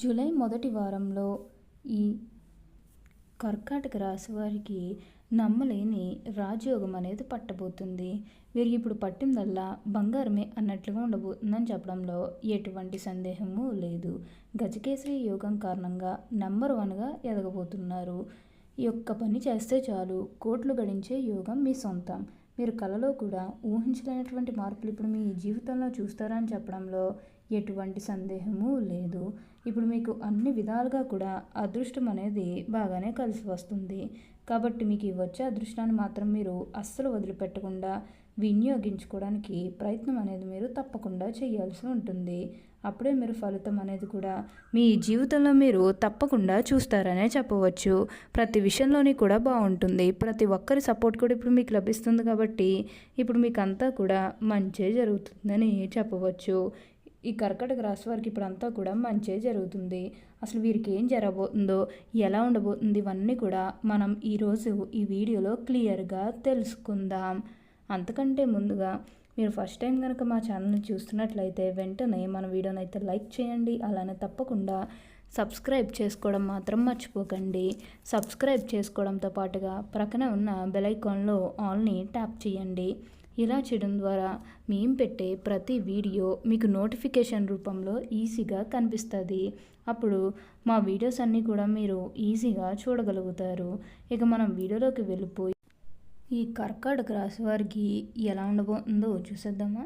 July మొదటి వారంలో ఈ కర్కాటక రాశి వారికి నమ్మలేని రాజయోగం అనేది పట్టబోతుంది. వీరికి ఇప్పుడు పట్టిందల్లా బంగారమే అన్నట్లుగా ఉండబోతుందని చెప్పడంలో ఎటువంటి సందేహము లేదు. గజకేసరి యోగం కారణంగా నెంబర్ వన్గా ఎదగబోతున్నారు. ఈ యొక్క పని చేస్తే చాలు కోట్లు గడించే యోగం మీ సొంతం. మీరు కలలో కూడా ఊహించలేనటువంటి మార్పులు ఇప్పుడు మీ జీవితంలో చూస్తారని చెప్పడంలో ఎటువంటి సందేహము లేదు. ఇప్పుడు మీకు అన్ని విధాలుగా కూడా అదృష్టం అనేది బాగానే కలిసి వస్తుంది. కాబట్టి మీకు వచ్చే అదృష్టాన్ని మాత్రం మీరు అస్సలు వదిలిపెట్టకుండా వినియోగించుకోవడానికి ప్రయత్నం అనేది మీరు తప్పకుండా చేయాల్సి ఉంటుంది. అప్పుడే మీరు ఫలితం అనేది కూడా మీ జీవితంలో మీరు తప్పకుండా చూస్తారనే చెప్పవచ్చు. ప్రతి విషయంలోని కూడా బాగుంటుంది. ప్రతి ఒక్కరి సపోర్ట్ కూడా ఇప్పుడు మీకు లభిస్తుంది కాబట్టి ఇప్పుడు మీకు అంతా కూడా మంచే జరుగుతుందని చెప్పవచ్చు. ఈ కర్కటక రాశి వారికి ఇప్పుడంతా కూడా మంచే జరుగుతుంది. అసలు వీరికి ఏం జరగబోతుందో ఎలా ఉండబోతుంది ఇవన్నీ కూడా మనం ఈరోజు ఈ వీడియోలో క్లియర్గా తెలుసుకుందాం. అంతకంటే ముందుగా మీరు ఫస్ట్ టైం కనుక మా ఛానల్ని చూస్తున్నట్లయితే వెంటనే మన వీడియోని అయితే లైక్ చేయండి అలానే తప్పకుండా సబ్స్క్రైబ్ చేసుకోవడం మాత్రం మర్చిపోకండి. సబ్స్క్రైబ్ చేసుకోవడంతో పాటుగా ప్రక్కన ఉన్న బెల్ ఐకాన్లో ఆల్ని ట్యాప్ చేయండి. ఇలా చేయడం ద్వారా మేము పెట్టే ప్రతి వీడియో మీకు నోటిఫికేషన్ రూపంలో ఈజీగా కనిపిస్తుంది. అప్పుడు మా వీడియోస్ అన్నీ కూడా మీరు ఈజీగా చూడగలుగుతారు. ఇక మనం వీడియోలోకి వెళ్ళిపోయి ఈ కర్కాటక రాశి వారికి ఎలా ఉండబోతుందో చూసేద్దామా?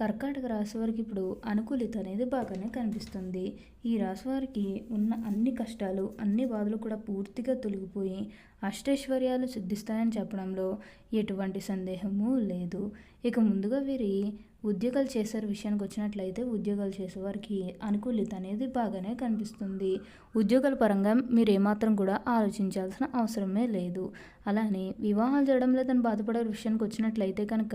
కర్కాటక రాశి వారికి ఇప్పుడు అనుకూలిత అనేది బాగానే కనిపిస్తుంది. ఈ రాశి వారికి ఉన్న అన్ని కష్టాలు అన్ని బాధలు కూడా పూర్తిగా తొలగిపోయి అష్టైశ్వర్యాలు సిద్ధిస్తాయని చెప్పడంలో ఎటువంటి సందేహము లేదు. ఇక ముందుగా వీరి ఉద్యోగాలు చేసే విషయానికి వచ్చినట్లయితే ఉద్యోగాలు చేసేవారికి అనుకూలిత అనేది బాగానే కనిపిస్తుంది. ఉద్యోగాల పరంగా మీరు ఏమాత్రం కూడా ఆలోచించాల్సిన అవసరమే లేదు. అలానే వివాహాలు జరగడం లేదని బాధపడే విషయానికి వచ్చినట్లయితే కనుక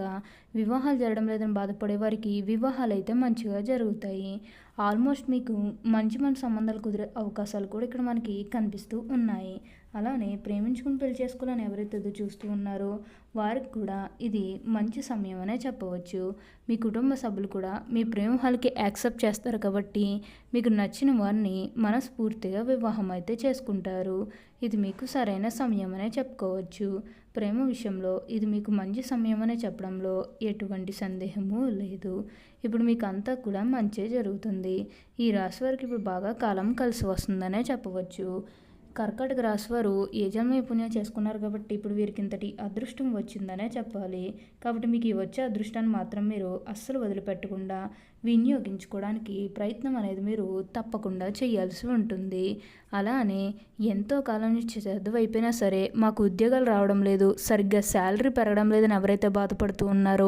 వివాహాలు జరగడం లేదని బాధపడే వారికి వివాహాలు అయితే మంచిగా జరుగుతాయి. ఆల్మోస్ట్ మీకు మంచి మంచి సంబంధాలు కుదిరే అవకాశాలు కూడా ఇక్కడ మనకి కనిపిస్తూ ఉన్నాయి. అలానే ప్రేమించుకుని పెళ్ళి చేసుకోవాలని ఎవరైతే చూస్తూ ఉన్నారో వారికి కూడా ఇది మంచి సమయం అనే చెప్పవచ్చు. మీ కుటుంబ సభ్యులు కూడా మీ ప్రేమ హాల్కి యాక్సెప్ట్ చేస్తారు కాబట్టి మీకు నచ్చిన వారిని మనస్ఫూర్తిగా వివాహం అయితే చేసుకుంటారు. ఇది మీకు సరైన సమయం అనే చెప్పుకోవచ్చు. ప్రేమ విషయంలో ఇది మీకు మంచి సమయం అనే చెప్పడంలో ఎటువంటి సందేహము లేదు. ఇప్పుడు మీకు అంతా కూడా మంచే జరుగుతుంది. ఈ రాశి వారికి ఇప్పుడు బాగా కాలం కలిసి వస్తుందనే చెప్పవచ్చు. కర్కాటక రాశి వారు ఏ జన్మ పుణ్యం చేసుకున్నారు కాబట్టి ఇప్పుడు వీరికి ఇంతటి అదృష్టం వచ్చిందనే చెప్పాలి. కాబట్టి మీకు ఈ వచ్చే అదృష్టాన్ని మాత్రం మీరు అస్సలు వదిలిపెట్టకుండా వినియోగించుకోవడానికి ప్రయత్నం అనేది మీరు తప్పకుండా చేయాల్సి ఉంటుంది. అలానే ఎంతో కాలం నుంచి చదువు అయిపోయినా సరే మాకు ఉద్యోగాలు రావడం లేదు సరిగ్గా శాలరీ పెరగడం లేదని ఎవరైతే బాధపడుతూ ఉన్నారో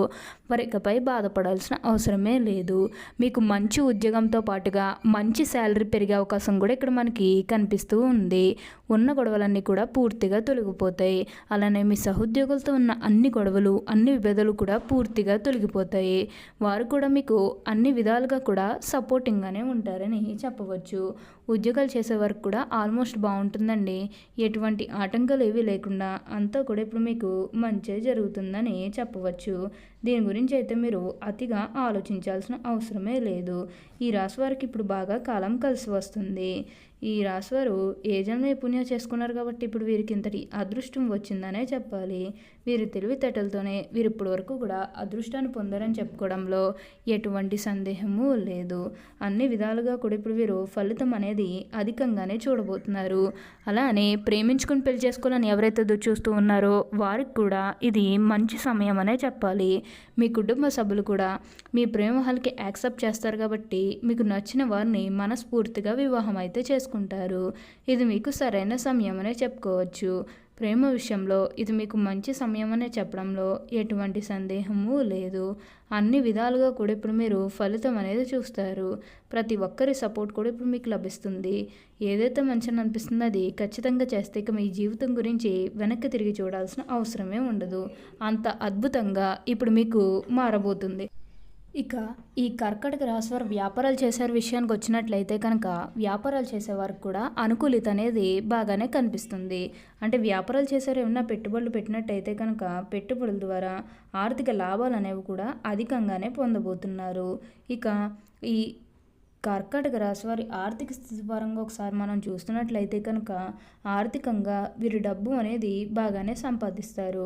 వారి ఇకపై బాధపడాల్సిన అవసరమే లేదు. మీకు మంచి ఉద్యోగంతో పాటుగా మంచి శాలరీ పెరిగే అవకాశం కూడా ఇక్కడ మనకి కనిపిస్తూ ఉంది. ఉన్న గొడవలన్నీ కూడా పూర్తిగా తొలగిపోతాయి. అలానే మీ సహోద్యోగులతో ఉన్న అన్ని గొడవలు అన్ని విభేదాలు కూడా పూర్తిగా తొలగిపోతాయి. వారు కూడా మీకు అన్ని విధాలుగా కూడా సపోర్టింగ్గానే ఉంటారని చెప్పవచ్చు. ఉద్యోగాలు చేసే వరకు కూడా ఆల్మోస్ట్ బాగుంటుందండి. ఎటువంటి ఆటంకాలు ఏవి లేకుండా అంతా కూడా ఇప్పుడు మీకు మంచి జరుగుతుందని చెప్పవచ్చు. దీని గురించి అయితే మీరు అతిగా ఆలోచించాల్సిన అవసరమే లేదు. ఈ రాశి వారికి ఇప్పుడు బాగా కాలం కలిసి వస్తుంది. ఈ రాశివారు ఏ జన్మ పుణ్యం చేసుకున్నారు కాబట్టి ఇప్పుడు వీరికి ఇంతటి అదృష్టం వచ్చిందనే చెప్పాలి. వీరి తెలివితేటలతోనే వీరు ఇప్పటి వరకు కూడా అదృష్టాన్ని పొందారని చెప్పుకోవడంలో ఎటువంటి సందేహము లేదు. అన్ని విధాలుగా కూడా ఇప్పుడు వీరు ఫలితం అనేది అధికంగానే చూడబోతున్నారు. అలానే ప్రేమించుకుని పెళ్ళి చేసుకోవాలని ఎవరైతే చూస్తూ ఉన్నారో వారికి కూడా ఇది మంచి సమయం అనే చెప్పాలి. మీ కుటుంబ సభ్యులు కూడా మీ ప్రేమహల్కి యాక్సెప్ట్ చేస్తారు కాబట్టి మీకు నచ్చిన వారిని మనస్ఫూర్తిగా వివాహం అయితే చేసుకుంటారు. ఇది మీకు సరైన సమయం అనే చెప్పుకోవచ్చు. ప్రేమ విషయంలో ఇది మీకు మంచి సమయమనే చెప్పడంలో ఎటువంటి సందేహము లేదు. అన్ని విధాలుగా కూడా ఇప్పుడు మీరు ఫలితం అనేది చూస్తారు. ప్రతి ఒక్కరి సపోర్ట్ కూడా ఇప్పుడు మీకు లభిస్తుంది. ఏదైతే మంచిని అనిపిస్తుందో అది ఖచ్చితంగా చేస్తే ఇక మీ జీవితం గురించి వెనక్కి తిరిగి చూడాల్సిన అవసరమే ఉండదు. అంత అద్భుతంగా ఇప్పుడు మీకు మారబోతుంది. ఇక ఈ కర్కటక రాశివారు వ్యాపారాలు చేసే విషయానికి వచ్చినట్లయితే కనుక వ్యాపారాలు చేసేవారికి కూడా అనుకూలిత అనేది బాగానే కనిపిస్తుంది. అంటే వ్యాపారాలు చేసేవారు ఏమన్నా పెట్టుబడులు పెట్టినట్టయితే కనుక పెట్టుబడుల ద్వారా ఆర్థిక లాభాలు అనేవి కూడా అధికంగానే పొందబోతున్నారు. ఇక ఈ కర్కాటక రాశి వారి ఆర్థిక స్థితి పరంగా ఒకసారి మనం చూస్తున్నట్లయితే కనుక ఆర్థికంగా వీరి డబ్బు అనేది బాగానే సంపాదిస్తారు.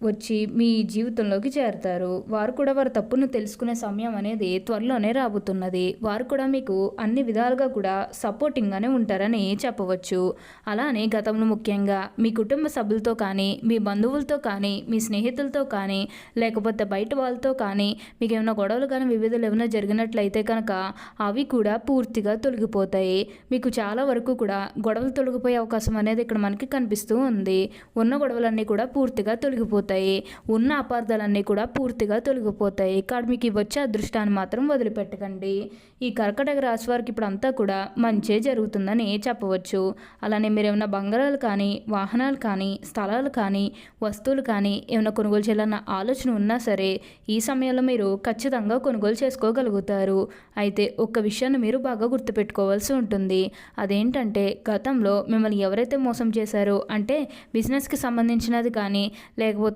వచ్చి మీ జీవితంలోకి చేరతారు. వారు కూడా వారి తప్పును తెలుసుకునే సమయం అనేది త్వరలోనే రాబోతున్నది. వారు కూడా మీకు అన్ని విధాలుగా కూడా సపోర్టింగ్గానే ఉంటారని చెప్పవచ్చు. అలానే గతంలో ముఖ్యంగా మీ కుటుంబ సభ్యులతో కానీ మీ బంధువులతో కానీ మీ స్నేహితులతో కానీ లేకపోతే బయట వాళ్ళతో కానీ మీకు ఏమైనా గొడవలు కానీ వివిధలు ఏమైనా జరిగినట్లయితే కనుక అవి కూడా పూర్తిగా తొలగిపోతాయి. మీకు చాలా వరకు కూడా గొడవలు తొలగిపోయే అవకాశం అనేది ఇక్కడ మనకి కనిపిస్తూ ఉంది. ఉన్న గొడవలన్నీ కూడా పూర్తిగా తొలగిపోతాయి. తొలగిపోతాయి. ఉన్న అపార్థాలన్నీ కూడా పూర్తిగా తొలగిపోతాయి. ఇక్కడ మీకు వచ్చే అదృష్టాన్ని మాత్రం వదిలిపెట్టకండి. ఈ కర్కటక రాశి వారికి ఇప్పుడు అంతా కూడా మంచే జరుగుతుందని చెప్పవచ్చు. అలానే మీరు ఏమైనా బంగారాలు కానీ వాహనాలు కానీ స్థలాలు కానీ వస్తువులు కానీ ఏమైనా కొనుగోలు చేయాలన్న ఆలోచన ఉన్నా సరే ఈ సమయంలో మీరు ఖచ్చితంగా కొనుగోలు చేసుకోగలుగుతారు. అయితే ఒక్క విషయాన్ని మీరు బాగా గుర్తుపెట్టుకోవాల్సి ఉంటుంది. అదేంటంటే గతంలో మిమ్మల్ని ఎవరైతే మోసం చేశారో అంటే బిజినెస్కి సంబంధించినది కానీ లేకపోతే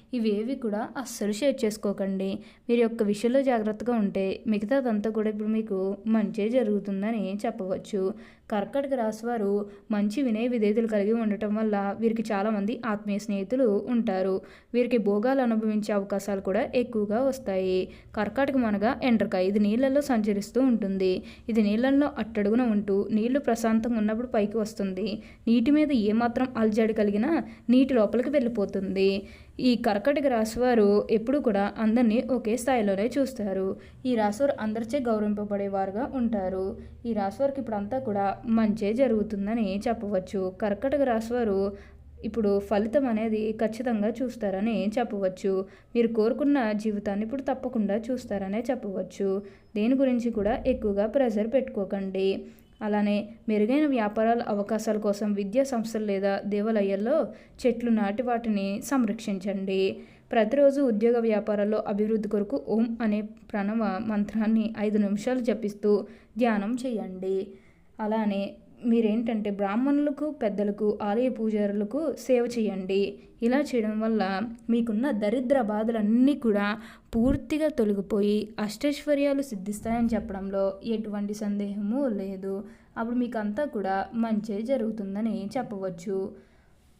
ఇవేవి కూడా అస్సలు షేర్ చేసుకోకండి. మీరు యొక్క విషయంలో జాగ్రత్తగా ఉంటే మిగతాదంతా కూడా ఇప్పుడు మీకు మంచి జరుగుతుందని చెప్పవచ్చు. కర్కటక రాశివారు మంచి వినయ విధేయతలు కలిగి ఉండటం వల్ల వీరికి చాలామంది ఆత్మీయ స్నేహితులు ఉంటారు. వీరికి భోగాలు అనుభవించే అవకాశాలు కూడా ఎక్కువగా వస్తాయి. కర్కాటకం అనగా ఎండ్రకాయ ఇది నీళ్ళల్లో సంచరిస్తూ ఉంటుంది. ఇది నీళ్ళల్లో అట్టడుగున ఉంటూ నీళ్ళు ప్రశాంతంగా ఉన్నప్పుడు పైకి వస్తుంది. నీటి మీద ఏమాత్రం అలజడి కలిగినా నీటి లోపలికి వెళ్ళిపోతుంది. ఈ కర్కటక రాశివారు ఎప్పుడు కూడా అందరినీ ఒకే స్థాయిలోనే చూస్తారు. ఈ రాశివారు అందరిచే గౌరవింపబడేవారుగా ఉంటారు. ఈ రాశివారికి ఇప్పుడు అంతా కూడా మంచే జరుగుతుందని చెప్పవచ్చు. కర్కటక రాశివారు ఇప్పుడు ఫలితం అనేది ఖచ్చితంగా చూస్తారని చెప్పవచ్చు. మీరు కోరుకున్న జీవితాన్ని ఇప్పుడు తప్పకుండా చూస్తారనే చెప్పవచ్చు. దేని గురించి కూడా ఎక్కువగా ప్రెజర్ పెట్టుకోకండి. అలానే మెరుగైన వ్యాపారాల అవకాశాల కోసం విద్యా సంస్థలు లేదా దేవాలయాల్లో చెట్లు నాటి వాటిని సంరక్షించండి. ప్రతిరోజు ఉద్యోగ వ్యాపారాల్లో అభివృద్ధి కొరకు ఓం అనే ప్రణవ మంత్రాన్ని ఐదు నిమిషాలు జపిస్తూ ధ్యానం చేయండి. అలానే మీరేంటంటే బ్రాహ్మణులకు పెద్దలకు ఆలయ పూజారులకు సేవ చేయండి. ఇలా చేయడం వల్ల మీకున్న దరిద్ర బాధలన్నీ కూడా పూర్తిగా తొలగిపోయి అష్టైశ్వర్యాలు సిద్ధిస్తాయని చెప్పడంలో ఎటువంటి సందేహము లేదు. అప్పుడు మీకు అంతా కూడా మంచి జరుగుతుందని చెప్పవచ్చు.